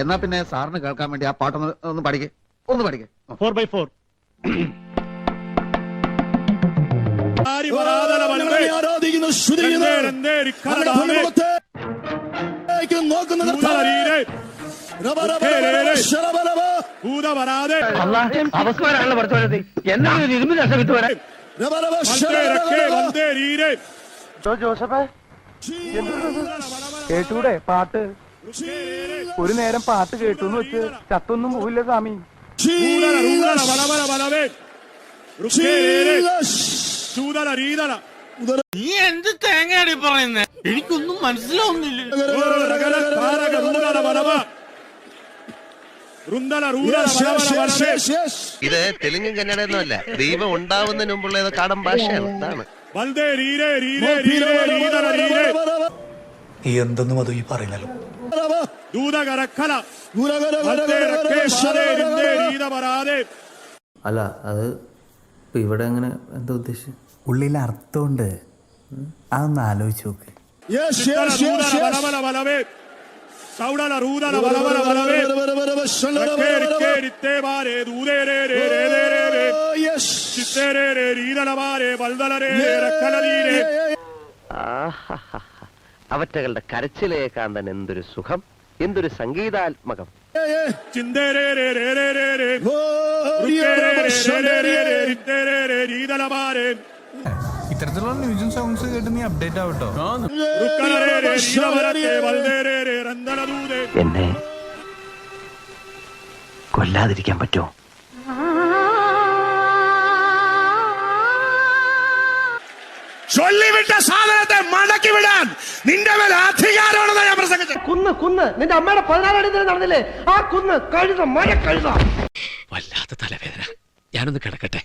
എന്നാ പിന്നെ സാറിന് കേൾക്കാൻ വേണ്ടി ആ പാട്ടൊന്ന് ഒന്ന് പഠിക്കേ. ഒന്ന് പഠിക്കേ. ഫോർ ബൈ ഫോർ എന്നാണ് ഇരുമ്പ്. ജോസഫേ കേട്ടൂടെ പാട്ട്? ഒരു നേരം പാട്ട് കേട്ടു എന്ന് വെച്ച് ചത്തൊന്നും പോവില്ല സ്വാമി. നീ എന്ത് തേങ്ങയാടി പറയുന്നേ? എനിക്കൊന്നും മനസ്സിലാവുന്നില്ല. Yes, yes, yes, yes, yes. ഇത് തെലുങ്കും കന്നഡയൊന്നും അല്ല ദൈവം ഉണ്ടാവുന്നതിന് മുമ്പുള്ള ഏതോ കാടൻ ഭാഷയാണ് അതാണ് എന്തെന്നും അത് ഈ പറയുന്നല്ലോ. അല്ല അത് ഇപ്പൊ ഇവിടെ അങ്ങനെ എന്താ ഉദ്ദേശം ഉള്ളിൽ അർത്ഥമുണ്ട്. അതൊന്ന് ആലോചിച്ച് നോക്ക്. അവറ്റകളുടെ കരച്ചിലേക്കാൻ തന്നെ എന്തൊരു സുഖം. എന്തൊരു സംഗീതാത്മകം. ഇത്തരത്തിലുള്ള മ്യൂസിക് സോങ്സ് കേട്ട് നീ അപ്ഡേറ്റ് ആവട്ടോ. എന്നെ കൊല്ലാതിരിക്കാൻ പറ്റുമോ? ചൊല്ലിവിട്ട സാധനത്തെ മടക്കി വിടാൻ നിന്റെ മേൽ അധികാരമാണെന്ന് ഞാൻ പ്രസംഗിച്ചത്. കുന്ന് കുന്ന്. നിന്റെ അമ്മയുടെ പതിനാലാം തീയതി നടന്നില്ലേ? ആ കുന്ന് കഴുത മഴ കഴുത. വല്ലാത്ത തലവേദന. ഞാനൊന്ന് കിടക്കട്ടെ.